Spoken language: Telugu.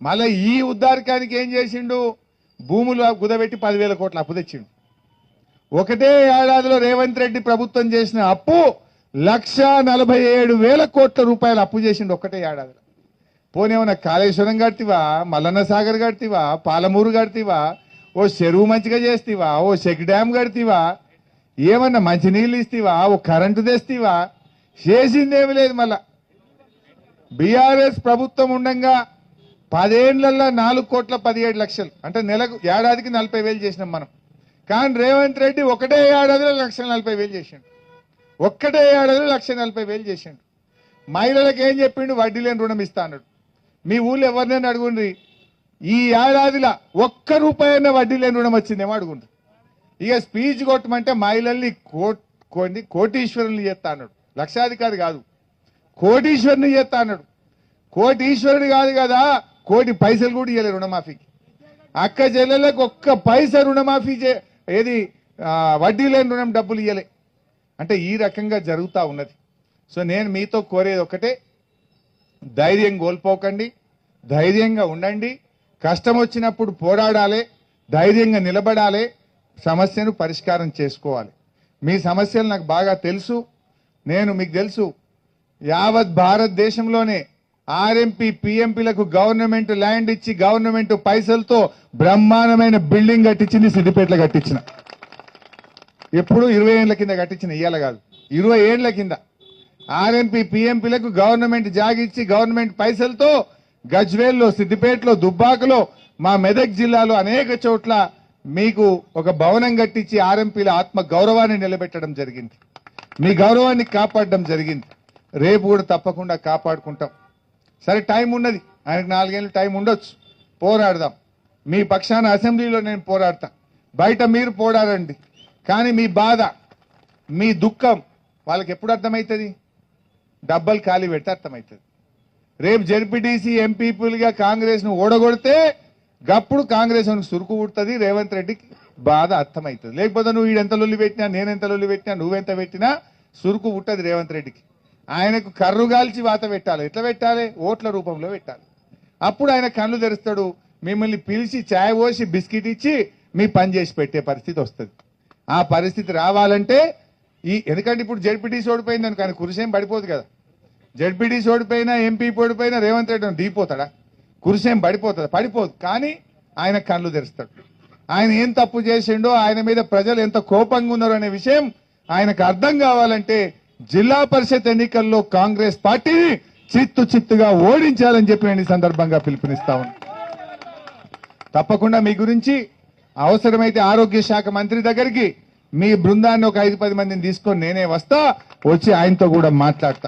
మళ్ళీ ఈ ఉద్దారకానికి ఏం చేసిండు? భూములు కుదబెట్టి పదివేల కోట్ల అప్పు తెచ్చిండు. ఒకటే ఏడాదిలో రేవంత్ రెడ్డి ప్రభుత్వం చేసిన అప్పు లక్ష నలభై ఏడు వేల కోట్ల రూపాయలు అప్పు చేసిండు ఒకటే ఏడాదిలో. పోనేమన్నా కాళేశ్వరం కడితివా మల్లన్న సాగర్ కడితివా పాలమూరు కడితివా ఓ చెరువు మంచిగా చేస్తివా ఓ చెక్ డ్యామ్ కడితివా ఏమన్నా మంచినీళ్ళు ఇస్తావా ఓ కరెంటు తెస్తీవా? చేసిందేమి లేదు మళ్ళా. బీఆర్ఎస్ ప్రభుత్వం ఉండంగా పదేళ్ళలో నాలుగు కోట్ల పదిహేడు లక్షలు. అంటే నెలకు ఏడాదికి నలభై వేలు చేసినాం మనం. కానీ రేవంత్ రెడ్డి ఒకటే ఏడాదిలో లక్ష నలభై వేలు చేసిండు. ఒక్కటే ఏడాదిలో లక్ష నలభై వేలు చేసిండు. మహిళలకు ఏం చెప్పిండు? వడ్డీ లేని రుణం ఇస్తా అన్నాడు మీ ఊళ్ళో ఎవరినైనా అడుగుండ్రి? ఈ ఏడాదిలో ఒక్క రూపాయన్న వడ్డీ లేని రుణం వచ్చిందేమో అడుగుండ్రు. ఇక స్పీచ్ కొట్టమంటే మహిళల్ని కోట్ కోటీశ్వరుని చేస్తా అన్నాడు లక్షాధికారి కాదు. కోటీశ్వరుని చేస్తా అన్నాడు కోటీశ్వరుడు కాదు కదా కోటి పైసలు కూడా ఇవ్వలేదు రుణమాఫీకి. అక్క చెల్లెలకు ఒక్క పైస రుణమాఫీ చే ఏది వడ్డీ లేని రుణం డబ్బులు ఇవ్వలే అంటే ఈ రకంగా జరుగుతూ ఉన్నది. సో నేను మీతో కోరేది ఒకటే ధైర్యం కోల్పోకండి ధైర్యంగా ఉండండి కష్టం వచ్చినప్పుడు పోరాడాలి ధైర్యంగా నిలబడాలి సమస్యను పరిష్కారం చేసుకోవాలి. మీ సమస్యలు నాకు బాగా తెలుసు. నేను మీకు తెలుసు యావత్ భారతదేశంలోనే ఆర్ఎంపీ పిఎంపీలకు గవర్నమెంట్ ల్యాండ్ ఇచ్చి గవర్నమెంట్ పైసలతో బ్రహ్మాండమైన బిల్డింగ్ కట్టించింది సిద్దిపేటలో కట్టించిన. ఎప్పుడు ఇరవై ఏళ్ళ కింద కట్టించిన ఇయ్యాల కాదు. ఇరవై ఏళ్ళ కింద. ఆర్ఎంపీ పిఎంపీలకు గవర్నమెంట్ జాగిచ్చి గవర్నమెంట్ పైసలతో గజ్వేల్లో సిద్దిపేటలో దుబ్బాకలో మా మెదక్ జిల్లాలో అనేక చోట్ల మీకు ఒక భవనం కట్టించి ఆర్ఎంపీల ఆత్మ గౌరవాన్ని నిలబెట్టడం జరిగింది. మీ గౌరవాన్ని కాపాడడం జరిగింది. రేపు కూడా తప్పకుండా కాపాడుకుంటాం. సరే టైం ఉన్నది. ఆయనకు నాలుగేళ్ళు టైం ఉండొచ్చు. పోరాడదాం. మీ పక్షాన అసెంబ్లీలో నేను పోరాడతా. బయట మీరు పోరాడండి. కానీ మీ బాధ మీ దుఃఖం వాళ్ళకి ఎప్పుడు అర్థమవుతుంది? డబ్బలు ఖాళీ పెడితే అర్థమవుతుంది. రేపు జెడ్పీటీసీ ఎంపీపీలుగా కాంగ్రెస్ను ఓడగొడితే గప్పుడు కాంగ్రెస్ సురుకు పుడుతుంది రేవంత్ రెడ్డికి బాధ అర్థమవుతుంది. లేకపోతే నువ్వు ఈడెంత లొల్లి పెట్టినా నేనెంత లొల్లి పెట్టినా నువ్వెంత పెట్టినా సురుకు పుట్టదు రేవంత్ రెడ్డికి. ఆయనకు కర్రు గాల్చి వాత పెట్టాలి. ఎట్లా పెట్టాలి? ఓట్ల రూపంలో పెట్టాలి. అప్పుడు ఆయన కళ్ళు తెరుస్తాడు. మిమ్మల్ని పిలిచి ఛాయ్ పోసి బిస్కెట్ ఇచ్చి మీ పని చేసి పెట్టే పరిస్థితి వస్తుంది. ఆ పరిస్థితి రావాలంటే ఈ ఎందుకంటే ఇప్పుడు జడ్పీటీసీ ఓడిపోయింది అనుకో ఆయన కురిసేం పడిపోదు కదా. జడ్పీటీసీ ఓడిపోయినా ఎంపీ ఓడిపోయినా రేవంత్ రెడ్డి దిగిపోతాడా? కురిసేం పడిపోతుంది? పడిపోదు. కానీ ఆయన కళ్ళు తెరుస్తాడు. ఆయన ఏం తప్పు చేసిండో ఆయన మీద ప్రజలు ఎంత కోపంగా ఉన్నారు అనే విషయం ఆయనకు అర్థం కావాలంటే జిల్లా పరిషత్ ఎన్నికల్లో కాంగ్రెస్ పార్టీని చిత్తు చిత్తుగా ఓడించాలని చెప్పి నేను ఈ సందర్భంగా పిలుపునిస్తా తప్పకుండా మీ గురించి అవసరమైతే ఆరోగ్య శాఖ మంత్రి దగ్గరికి మీ బృందాన్ని ఒక ఐదు పది మందిని తీసుకొని నేనే వస్తా వచ్చి ఆయనతో కూడా మాట్లాడతా.